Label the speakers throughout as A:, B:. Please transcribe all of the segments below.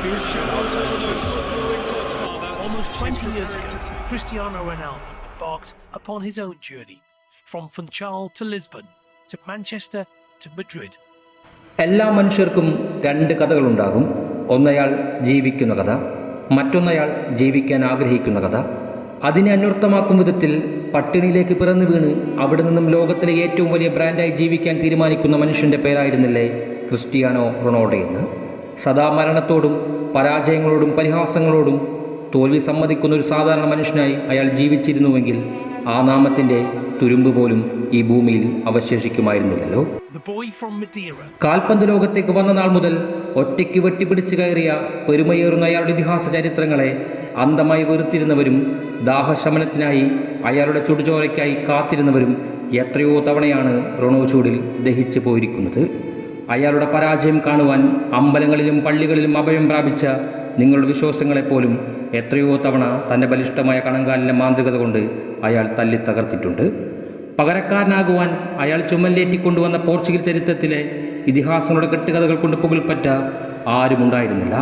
A: Almost 20 years ago, Cristiano Ronaldo embarked upon his own journey from Funchal to Lisbon, to Manchester to Madrid.
B: എല്ലാ മനുഷ്യർക്കും രണ്ട് കഥകളുണ്ടാകും. ഒന്നയാൾ ജീവിക്കുന്ന കഥ മറ്റൊന്നയാൾ ജീവിക്കാൻ ആഗ്രഹിക്കുന്ന കഥ. അതിനെ അന്വർത്ഥമാക്കും വിധത്തിൽ പട്ടിണിയിലേക്ക് പിറന്നു വീണ് അവിടെ നിന്നും ലോകത്തിലെ ഏറ്റവും വലിയ ബ്രാൻഡായി ജീവിക്കാൻ തീരുമാനിക്കുന്ന മനുഷ്യന്റെ പേരായിരുന്നില്ലേ ക്രിസ്റ്റിയാനോ റൊണാൾഡോ എന്ന്. സദാ മരണത്തോടും പരാജയങ്ങളോടും പരിഹാസങ്ങളോടും തോൽവി സമ്മതിക്കുന്ന ഒരു സാധാരണ മനുഷ്യനായി അയാൾ ജീവിച്ചിരുന്നുവെങ്കിൽ ആ നാമത്തിന്റെ തുരുമ്പ് പോലും ഈ ഭൂമിയിൽ അവശേഷിക്കുമായിരുന്നില്ലല്ലോ. കാൽപന്ത് ലോകത്തേക്ക് വന്ന നാൾ മുതൽ ഒറ്റയ്ക്ക് വെട്ടിപ്പിടിച്ച് കയറിയ പെരുമയേറുന്ന അയാളുടെ ഇതിഹാസ ചരിത്രങ്ങളെ അന്തമായി വെറുത്തിരുന്നവരും ദാഹശമനത്തിനായി അയാളുടെ ചുടുചോരയ്ക്കായി കാത്തിരുന്നവരും എത്രയോ തവണയാണ് റൊണോ ചൂടിൽ ദഹിച്ചു പോയിരിക്കുന്നത്. അയാളുടെ പരാജയം കാണുവാൻ അമ്പലങ്ങളിലും പള്ളികളിലും അഭയം പ്രാപിച്ച നിങ്ങളുടെ വിശ്വാസങ്ങളെപ്പോലും എത്രയോ തവണ തന്റെ ബലിഷ്ടമായ കണങ്കാലിന്റെ മാന്ത്രികത കൊണ്ട് അയാൾ തല്ലി തകർത്തിട്ടുണ്ട്. പകരക്കാരനാകുവാൻ അയാൾ ചുമല്ലേറ്റിക്കൊണ്ടുവന്ന പോർച്ചുഗൽ ചരിത്രത്തിലെ ഇതിഹാസങ്ങളുടെ കെട്ടുകഥകൾ കൊണ്ട് പുകൽപ്പറ്റ ആരുമുണ്ടായിരുന്നില്ല.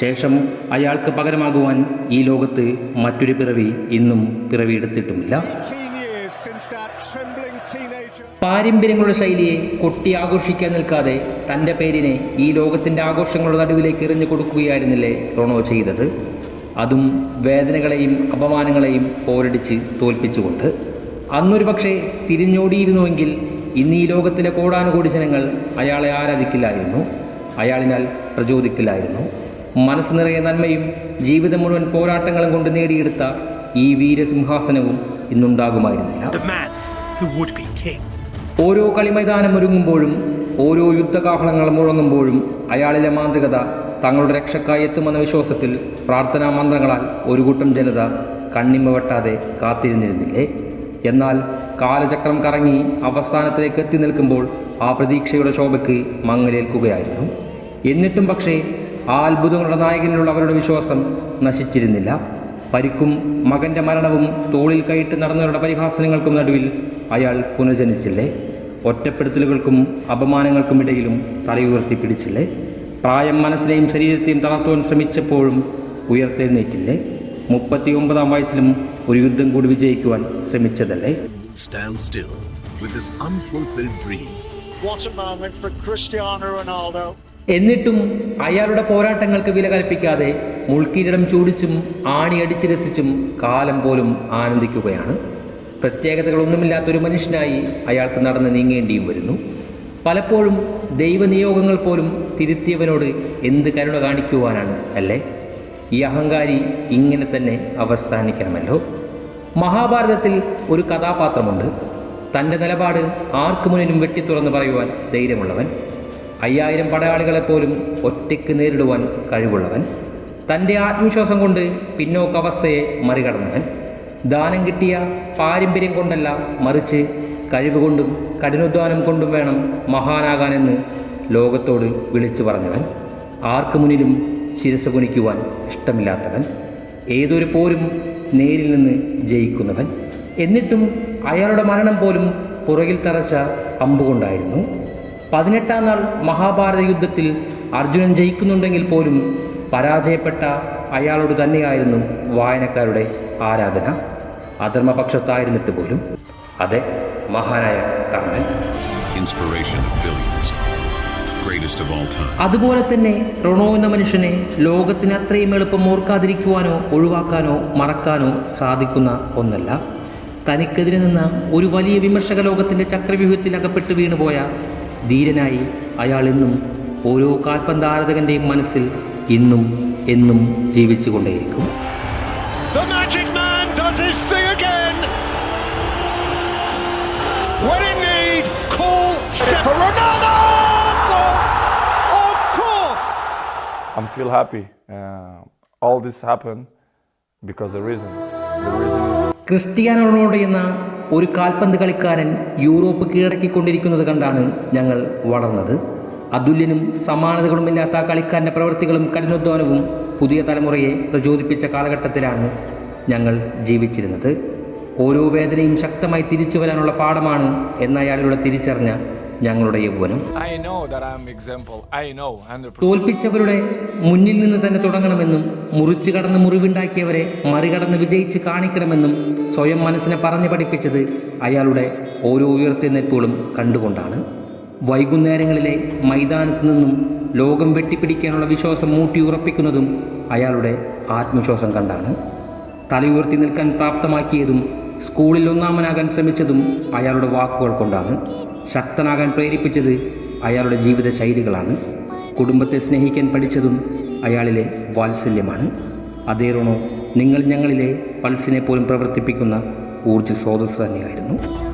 B: ശേഷം അയാൾക്ക് പകരമാകുവാൻ ഈ ലോകത്ത് മറ്റൊരു പിറവി ഇന്നും പിറവിയെടുത്തിട്ടുമില്ല. പാരമ്പര്യങ്ങളുടെ ശൈലിയെ കൊട്ടി ആഘോഷിക്കാൻ നിൽക്കാതെ തന്റെ പേരിനെ ഈ ലോകത്തിന്റെ ആഘോഷങ്ങളുടെ നടുവിലേക്ക് എറിഞ്ഞു കൊടുക്കുകയായിരുന്നില്ലേ റോണോ ചെയ്തത്? അതും വേദനകളെയും അപമാനങ്ങളെയും പോരടിച്ച് തോൽപ്പിച്ചുകൊണ്ട്. അന്നൊരു പക്ഷേ തിരിഞ്ഞോടിയിരുന്നുവെങ്കിൽ ഇന്ന് ഈ ലോകത്തിലെ കോടാനുകോടി ജനങ്ങൾ അയാളെ ആരാധിക്കില്ലായിരുന്നു. അയാളിനാൽ പ്രചോദിക്കില്ലായിരുന്നു. മനസ്സ് നിറയെ നന്മയും ജീവിതം മുഴുവൻ പോരാട്ടങ്ങളും കൊണ്ട് നേടിയെടുത്ത ഈ വീരസിംഹാസനവും ഇന്നുണ്ടാകുമായിരുന്നില്ല. ഓരോ കളിമൈതാനം ഒരുങ്ങുമ്പോഴും ഓരോ യുദ്ധകാഹളങ്ങൾ മുഴങ്ങുമ്പോഴും അയാളിലെ മാന്ത്രികത തങ്ങളുടെ രക്ഷക്കായി എത്തുമെന്ന വിശ്വാസത്തിൽ പ്രാർത്ഥനാ മന്ത്രങ്ങളാൽ ഒരു കൂട്ടം ജനത കണ്ണിമ വെട്ടാതെ കാത്തിരുന്നിരുന്നില്ലേ? എന്നാൽ കാലചക്രം കറങ്ങി അവസാനത്തിലേക്ക് എത്തി നിൽക്കുമ്പോൾ ആ പ്രതീക്ഷയുടെ ശോഭയ്ക്ക് മങ്ങലേൽക്കുകയായിരുന്നു. എന്നിട്ടും പക്ഷേ ആ അത്ഭുതങ്ങളുടെ നായകനിലുള്ള അവരുടെ വിശ്വാസം നശിച്ചിരുന്നില്ല. പരിക്കും മകന്റെ മരണവും തോളിൽ കൈയിട്ട് നടന്നവരുടെ പരിഹാസനങ്ങൾക്കും നടുവിൽ അയാൾ പുനർജനിച്ചില്ലേ? ഒറ്റപ്പെടുത്തലുകൾക്കും അപമാനങ്ങൾക്കും ഇടയിലും തലയുയർത്തി പിടിച്ചില്ലേ? പ്രായം മനസ്സിനെയും ശരീരത്തെയും തളർത്തുവാൻ ശ്രമിച്ചപ്പോഴും ഉയർത്തെഴുന്നേറ്റില്ലേ? മുപ്പത്തിയൊമ്പതാം വയസ്സിലും ഒരു യുദ്ധം കൂടി വിജയിക്കുവാൻ ശ്രമിച്ചതല്ലേ. എന്നിട്ടും അയാളുടെ പോരാട്ടങ്ങൾക്ക് വില കൽപ്പിക്കാതെ മുൾക്കിരീടം ചൂടിച്ചും ആണിയടിച്ച് രസിച്ചും കാലം പോലും ആനന്ദിക്കുകയാണ്. പ്രത്യേകതകളൊന്നുമില്ലാത്തൊരു മനുഷ്യനായി അയാൾക്ക് നടന്ന് നീങ്ങേണ്ടിയും വരുന്നു. പലപ്പോഴും ദൈവനിയോഗങ്ങൾ പോലും തിരുത്തിയവനോട് എന്ത് കരുണ കാണിക്കുവാനാണ് അല്ലേ? ഈ അഹങ്കാരി ഇങ്ങനെ തന്നെ അവസാനിക്കണമല്ലോ. മഹാഭാരതത്തിൽ ഒരു കഥാപാത്രമുണ്ട്. തന്റെ നിലപാട് ആർക്കു മുന്നിലും വെട്ടിത്തുറന്ന് പറയുവാൻ ധൈര്യമുള്ളവൻ. അയ്യായിരം പടയാളികളെപ്പോലും ഒറ്റയ്ക്ക് നേരിടുവാൻ കഴിവുള്ളവൻ. തന്റെ ആത്മവിശ്വാസം കൊണ്ട് പിന്നോക്കവസ്ഥയെ മറികടന്നവൻ. ദാനം കിട്ടിയ പാരമ്പര്യം കൊണ്ടല്ല മറിച്ച് കഴിവുകൊണ്ടും കഠിനാധ്വാനം കൊണ്ടും വേണം മഹാനാകാനെന്ന് ലോകത്തോട് വിളിച്ചു പറഞ്ഞവൻ. ആർക്കു മുന്നിലും ശിരസ് കുനിക്കുവാൻ ഇഷ്ടമില്ലാത്തവൻ. ഏതൊരു പോരും നേരിൽ നിന്ന് ജയിക്കുന്നവൻ. എന്നിട്ടും അയാളുടെ മരണം പോലും പുറകിൽ തറച്ച അമ്പുകൊണ്ടായിരുന്നു പതിനെട്ടാം നാൾ മഹാഭാരത യുദ്ധത്തിൽ അർജുനൻ ജയിക്കുന്നുണ്ടെങ്കിൽ പോലും പരാജയപ്പെട്ട അയാളോട് തന്നെയായിരുന്നു വായനക്കാരുടെ ആരാധന അധർമ്മപക്ഷത്തായിരുന്നിട്ട് പോലും അതെ മഹാനായ കർണൻ. അതുപോലെ തന്നെ റൊണോ എന്ന മനുഷ്യനെ ലോകത്തിന് അത്രയും എളുപ്പം ഓർക്കാതിരിക്കുവാനോ ഒഴിവാക്കാനോ മറക്കാനോ സാധിക്കുന്ന ഒന്നല്ല. തനിക്കെതിരെ നിന്ന ഒരു വലിയ വിമർശക ലോകത്തിന്റെ ചക്രവ്യൂഹത്തിൽ അകപ്പെട്ട് വീണുപോയ ധീരനായി അയാൾ ഇന്നും ഓരോ കാൽപന്താരാധകന്റെയും മനസ്സിൽ ഇന്നും എന്നും ജീവിച്ചുകൊണ്ടേയിരിക്കും.
C: Call for Ronaldo. Of course, of course.
D: I'm feel happy. Uh, all this happened because the reason. The reason is
B: Cristiano Ronaldo എന്ന ഒരു കാൽപന്ത് കളിക്കാരൻ യൂറോപ്പ് കീഴടക്കിക്കൊണ്ടിരിക്കുന്നത് കണ്ടാണ് ഞങ്ങൾ വളർന്നത് അതുല്യനും സമാനതകളുമില്ലാത്ത ആ കളിക്കാരന്റെ പ്രവൃത്തികളും കഠിനാധ്വാനവും പുതിയ തലമുറയെ പ്രചോദിപ്പിച്ച കാലഘട്ടത്തിലാണ് ഞങ്ങൾ ജീവിച്ചിരുന്നത് ഓരോ വേദനയും ശക്തമായി തിരിച്ചു വരാനുള്ള പാഠമാണ് എന്നയാളിലൂടെ തിരിച്ചറിഞ്ഞ ഞങ്ങളുടെ യൗവനം
D: I know that I'm example. I know 100%.
B: തോൽപ്പിച്ചവരുടെ മുന്നിൽ നിന്ന് തന്നെ തുടങ്ങണമെന്നും മുറിച്ചു കടന്ന് മുറിവുണ്ടാക്കിയവരെ മറികടന്ന് വിജയിച്ച് കാണിക്കണമെന്നും സ്വയം മനസ്സിനെ പറഞ്ഞു പഠിപ്പിച്ചത് അയാളുടെ ഓരോ ഉയർത്തെഴുന്നേൽപ്പുകളും കണ്ടുകൊണ്ടാണ് വൈകുന്നേരങ്ങളിലെ മൈതാനത്ത് നിന്നും ലോകം വെട്ടിപ്പിടിക്കാനുള്ള വിശ്വാസം മൂട്ടിയുറപ്പിക്കുന്നതും അയാളുടെ ആത്മവിശ്വാസം കണ്ടാണ് തലയുയർത്തി നിൽക്കാൻ പ്രാപ്തമാക്കിയതും സ്കൂളിൽ ഒന്നാമനാകാൻ ശ്രമിച്ചതും അയാളുടെ വാക്കുകൾ കൊണ്ടാണ് ശക്തനാകാൻ പ്രേരിപ്പിച്ചത് അയാളുടെ ജീവിത ശൈലികളാണ്. കുടുംബത്തെ സ്നേഹിക്കാൻ പഠിച്ചതും അയാളിലെ വാത്സല്യമാണ്. അതേ റോണോ നിങ്ങൾ ഞങ്ങളിലെ പൾസിനെ പോലും പ്രവർത്തിപ്പിക്കുന്ന ഊർജ സ്രോതസ് തന്നെയായിരുന്നു.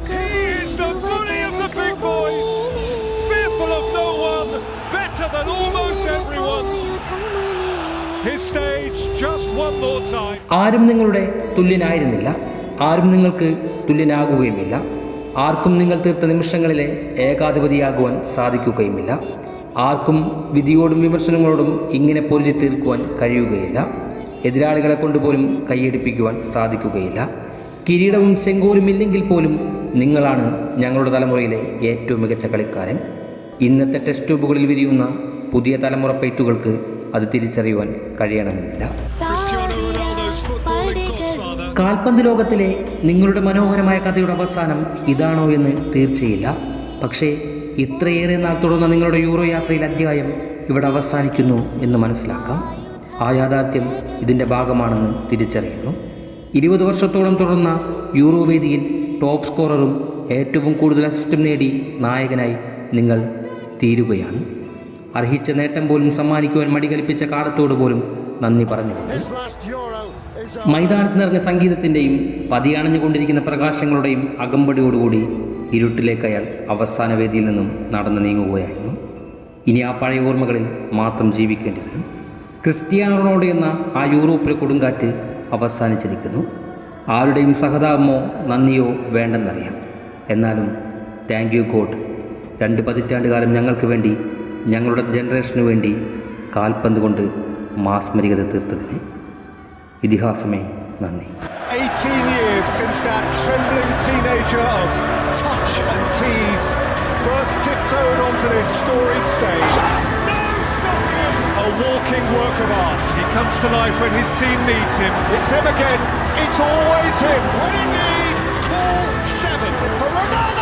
B: ആരും നിങ്ങളുടെ തുല്യനായിരുന്നില്ല. ആരും നിങ്ങൾക്ക് തുല്യനാകുകയുമില്ല. ആർക്കും നിങ്ങൾ തീർത്ത നിമിഷങ്ങളിലെ ഏകാധിപതിയാകുവാൻ സാധിക്കുകയുമില്ല. ആർക്കും വിധിയോടും വിമർശനങ്ങളോടും ഇങ്ങനെ പൊരുതി തീർക്കുവാൻ കഴിയുകയില്ല. എതിരാളികളെ കൊണ്ടുപോലും കൈയടിപ്പിക്കുവാൻ സാധിക്കുകയില്ല. കിരീടവും ചെങ്കോലും ഇല്ലെങ്കിൽ പോലും നിങ്ങളാണ് ഞങ്ങളുടെ തലമുറയിലെ ഏറ്റവും മികച്ച കളിക്കാരൻ. ഇന്നത്തെ ടെസ്റ്റ് ട്യൂബുകളിൽ വിരിയുന്ന പുതിയ തലമുറ പെയ്ത്തുകൾക്ക് അത് തിരിച്ചറിയുവാൻ കഴിയണമെന്നില്ല. കാൽപന്ത് ലോകത്തിലെ നിങ്ങളുടെ മനോഹരമായ കഥയുടെ അവസാനം ഇതാണോ എന്ന് തീർച്ചയില്ല. പക്ഷേ ഇത്രയേറെ നാൾ തുടർന്ന നിങ്ങളുടെ യൂറോ യാത്രയിൽ അധ്യായം ഇവിടെ അവസാനിക്കുന്നു എന്ന് മനസ്സിലാക്കാം. ആ യാഥാർത്ഥ്യം ഇതിന്റെ ഭാഗമാണെന്ന് തിരിച്ചറിയുന്നു. ഇരുപത് വർഷത്തോളം തുടർന്ന യൂറോ വേദിയിൽ ടോപ്പ് സ്കോററും ഏറ്റവും കൂടുതൽ അസിസ്റ്റും നേടി നായകനായി നിങ്ങൾ തീരുകയാണ്. അർഹിച്ച നേട്ടം പോലും സമ്മാനിക്കുവാൻ മടികൽപ്പിച്ച കാലത്തോട് പോലും നന്ദി പറഞ്ഞു മൈതാനത്ത് നിറഞ്ഞ സംഗീതത്തിന്റെയും പതിയണഞ്ഞുകൊണ്ടിരിക്കുന്ന പ്രകാശങ്ങളുടെയും അകമ്പടിയോടുകൂടി ഇരുട്ടിലേക്ക് അയാൾ അവസാന വേദിയിൽ നിന്നും നടന്നു നീങ്ങുകയായിരുന്നു. ഇനി ആ പഴയ ഓർമ്മകളിൽ മാത്രം ജീവിക്കേണ്ടി വരും. ക്രിസ്ത്യാനോ റൊണാൾഡോ എന്ന ആ യൂറോപ്പിലെ കൊടുങ്കാറ്റ് അവസാനിച്ചിരിക്കുന്നു. ആരുടെയും സഹതാപമോ നന്ദിയോ വേണ്ടെന്നറിയാം. എന്നാലും താങ്ക് യു ഗോഡ്. രണ്ട് പതിറ്റാണ്ട് കാലം ഞങ്ങൾക്ക് വേണ്ടി ഞങ്ങളുടെ ജനറേഷന് വേണ്ടി കാൽപന്ത് കൊണ്ട് മാസ്മരികത തീർത്തതിന് ഇതിഹാസമേ നന്ദി
C: 18 years since that trembling teenager of touch and tease first tiptoed onto this storied stage. Just no stopping him! A walking work of art. He comes to life when his team needs him. It's him again. It's always him. What do you need? Call seven for Ronaldo!